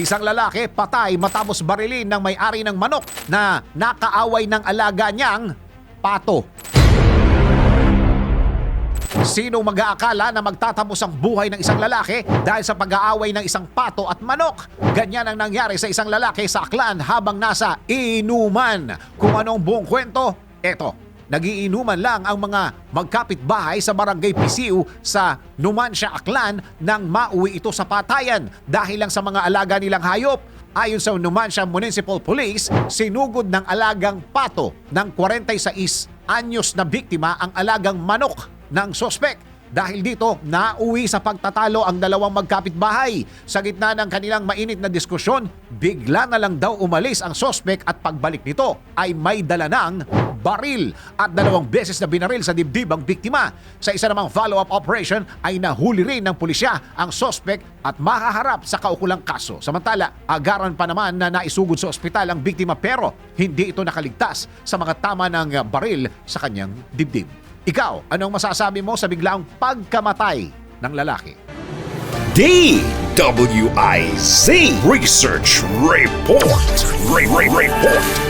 Isang lalaki patay matapos barilin ng may-ari ng manok na nakaaway ng alaga niyang pato. Sino mag-aakala na magtatapos ang buhay ng isang lalaki dahil sa pag-aaway ng isang pato at manok? Ganyan ang nangyari sa isang lalaki sa Aklan habang nasa inuman. Kung anong buong kwento, eto. Nagiinuman lang ang mga magkapitbahay sa barangay Pisiu sa Numancia, Aklan nang mauwi ito sa patayan dahil lang sa mga alaga nilang hayop. Ayon sa Numancia Municipal Police, sinugod ng alagang pato ng 46 anyos na biktima ang alagang manok ng sospek. Dahil dito, nauwi sa pagtatalo ang dalawang magkapitbahay. Sa gitna ng kanilang mainit na diskusyon, bigla na lang daw umalis ang sospek at pagbalik nito ay may dala ng baril at dalawang beses na binaril sa dibdib ang biktima. Sa isa namang follow-up operation ay nahuli rin ng pulisya ang sospek at mahaharap sa kaukulang kaso. Samantala, agaran pa naman na naisugod sa ospital ang biktima pero hindi ito nakaligtas sa mga tama ng baril sa kanyang dibdib. Ikaw, anong masasabi mo sa biglaang pagkamatay ng lalaki? DWIZ Research Report. Re- Re- Report.